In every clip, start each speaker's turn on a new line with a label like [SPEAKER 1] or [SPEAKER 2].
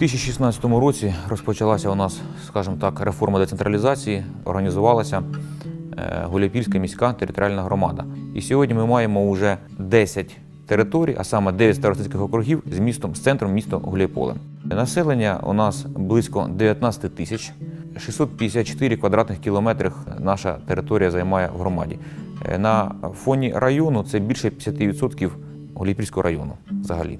[SPEAKER 1] 2016 році розпочалася у нас, скажімо так, реформа децентралізації, організувалася е, Гуляйпільська міська територіальна громада. І сьогодні ми маємо вже 10 територій, а саме 9 старостинських округів з містом, з центром міста Гуляйполе. Населення у нас близько 19 тисяч, 654 квадратних кілометрів наша територія займає в громаді. Е, На фоні району це більше 50% Гуляйпільського району взагалі.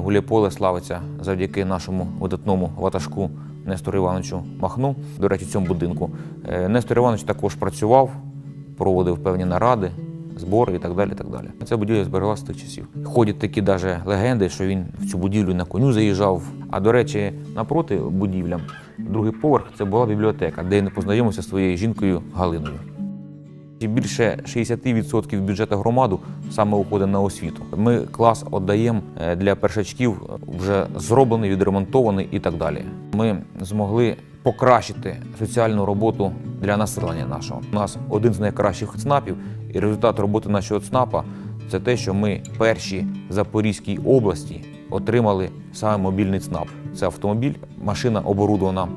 [SPEAKER 1] Гуляйполе славиться завдяки нашому видатному ватажку Нестору Івановичу Махну. До речі, цьому будинку. Е, Нестор Іванович також працював, проводив певні наради, збори і так далі. Так далі. Ця будівля збереглася з тих часів. Ходять такі даже легенди, що він в цю будівлю на коню заїжджав. А до речі, напроти будівля, другий поверх це була бібліотека, де він познайомився зі своєю жінкою Галиною. І Більше 60% бюджету громаду саме уходить на освіту. Ми клас віддаємо е, для першачків вже зроблений, відремонтований і так далі. Ми змогли покращити соціальну роботу для населення нашого. У нас один з найкращих ЦНАПів, і результат роботи нашого ЦНАПа це те, що ми перші в Запорізькій області отримали саме мобільний ЦНАП. Це автомобіль, машина оборудована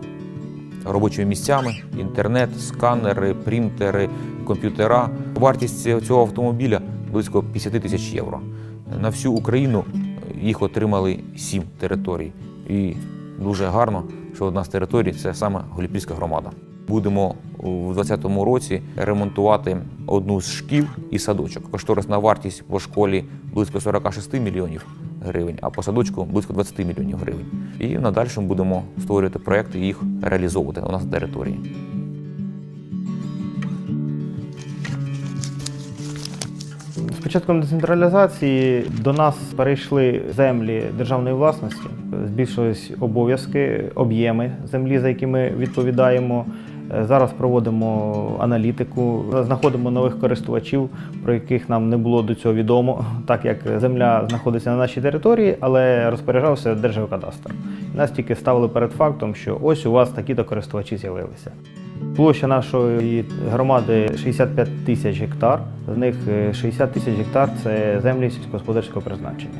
[SPEAKER 1] робочими місцями, інтернет, сканери, принтери, комп'ютера. Вартість цього автомобіля близько 50 тисяч євро. На всю Україну їх отримали сім територій. І дуже гарно, що одна з територій це саме Голіпільська громада. Будемо у 2020 році ремонтувати одну з шкіл і садочок. Кошторисна вартість по школі близько 46 мільйонів гривень, а по садочку близько 20 мільйонів гривень. І надалі будемо створювати проекти і їх реалізовувати у нас на території.
[SPEAKER 2] Початком децентралізації до нас перейшли землі державної власності, збільшились обов'язки, об'єми землі, за які ми відповідаємо. Е, Зараз проводимо аналітику, знаходимо нових користувачів, про яких нам не було до цього відомо, так як земля знаходиться на нашій території, але розпоряджався Держгеокадастр. Нас тільки ставили перед фактом, що ось у вас такі-то користувачі з'явилися. Площа нашої громади 65 тисяч гектар, з них е, 60 тисяч гектар це землі сільськогосподарського призначення.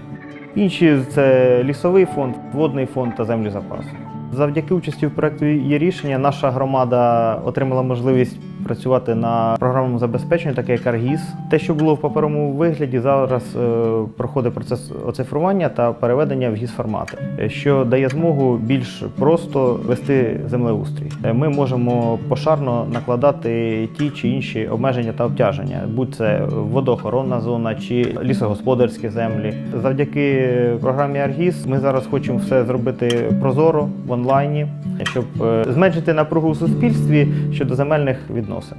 [SPEAKER 2] Інші це лісовий фонд, водний фонд та землі запасу. Завдяки участі в проєкту є рішення. Наша громада отримала можливість працювати на програмному забезпеченні, таке як Аргіз. Те, що було в паперовому вигляді, зараз е, проходить процес оцифрування та переведення в гіс формати, е, що дає змогу більш просто вести землеустрій. Е, Ми можемо пошарно накладати ті чи інші обмеження та обтяження, будь це водоохоронна зона чи лісогосподарські землі. Завдяки програмі Аргіз ми зараз хочемо все зробити прозоро в онлайні, щоб е, зменшити напругу у суспільстві щодо земельних відносин.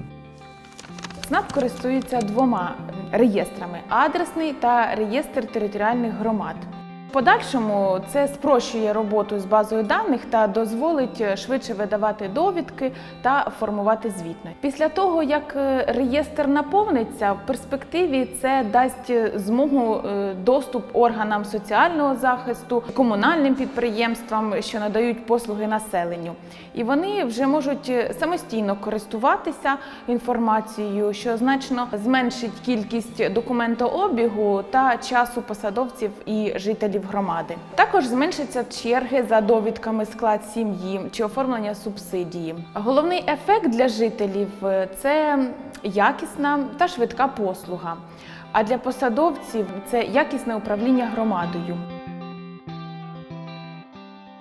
[SPEAKER 3] ЦНАП користується двома реєстрами: адресний та реєстр територіальних громад. Подальшому це спрощує роботу з базою даних та дозволить швидше видавати довідки та формувати звітність. Після того, як е, реєстр наповниться, в перспективі це дасть змогу е, доступ органам соціального захисту, комунальним підприємствам, що надають послуги населенню. І вони вже можуть е, самостійно користуватися інформацією, що значно зменшить кількість документообігу та часу посадовців і жителів громади. Також зменшаться черги за довідками склад сім'ї чи оформлення субсидії. Головний ефект для жителів це якісна та швидка послуга. А для посадовців це якісне управління громадою.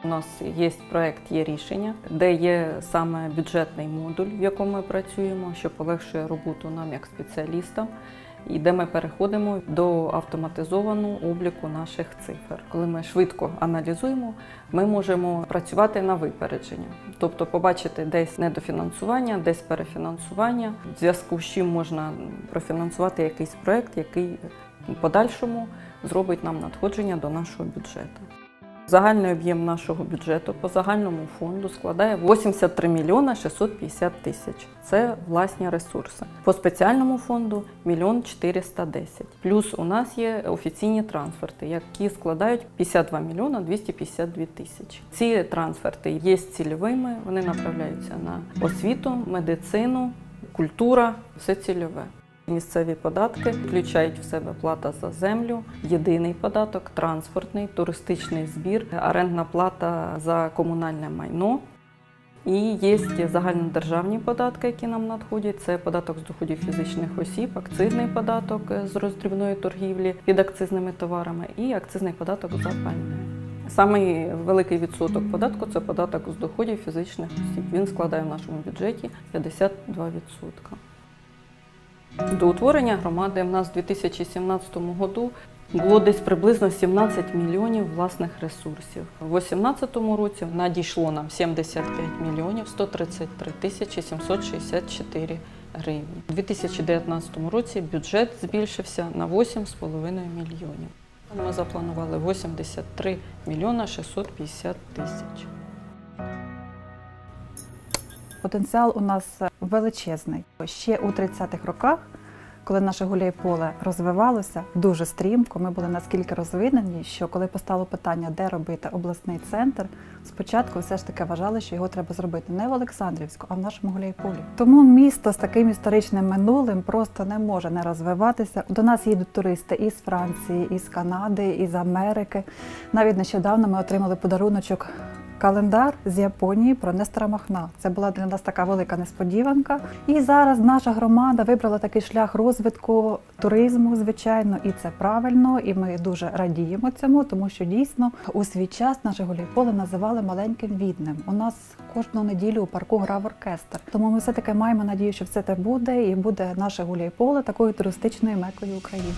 [SPEAKER 4] У нас є проект, є рішення, де є саме бюджетний модуль, в якому ми працюємо, що полегшує роботу нам як спеціалістам, і де ми переходимо до автоматизованого обліку наших цифр. Коли ми швидко аналізуємо, ми можемо працювати на випередження, тобто побачити десь недофінансування, десь перефінансування, в зв'язку з чим можна профінансувати якийсь проект, який подальшому зробить нам надходження до нашого бюджету. Загальний об'єм нашого бюджету по загальному фонду складає 83 мільйона 650 тисяч. Це власні ресурси. По спеціальному фонду 1 410. Плюс у нас є офіційні трансферти, які складають 52 мільйона 252 тисячі. Ці трансферти є цільовими, вони направляються на освіту, медицину, культура, все цільове. Місцеві податки включають в себе плата за землю, єдиний податок, транспортний, туристичний збір, орендна плата за комунальне майно. І є загальнодержавні податки, які нам надходять. Це податок з доходів фізичних осіб, акцизний податок з роздрібної торгівлі під акцизними товарами і акцизний податок за пальне. Самий великий відсоток податку це податок з доходів фізичних осіб. Він складає в нашому бюджеті 52%. До утворення громади в нас у 2017 году було десь приблизно 17 мільйонів власних ресурсів. У 2018 році надійшло нам 75 мільйонів 133 тисячі 764 гривні. У 2019 році бюджет збільшився на 8,5 мільйонів. Ми запланували 83 мільйона 650 тисяч.
[SPEAKER 5] Потенціал у нас величезний. Ще у 30-х роках, коли наше гуляй-поле розвивалося дуже стрімко, ми були наскільки розвинені, що коли постало питання, де робити обласний центр, спочатку все ж таки вважали, що його треба зробити не в Олександрівську, а в нашому гуляй-полі. Тому місто з таким історичним минулим просто не може не розвиватися. До нас їдуть туристи із Франції, із Канади, із Америки. Навіть нещодавно ми отримали подаруночок календар з Японії про Нестора Махна. Це була для нас така велика несподіванка. І зараз наша громада вибрала такий шлях розвитку туризму, звичайно, і це правильно. І ми дуже радіємо цьому, тому що дійсно у свій час наше гуляйполе називали маленьким віднем. У нас кожну неділю у парку грав оркестр. Тому ми все таки маємо надію, що все це буде, і буде наше гуляйполе такою туристичною мекою України.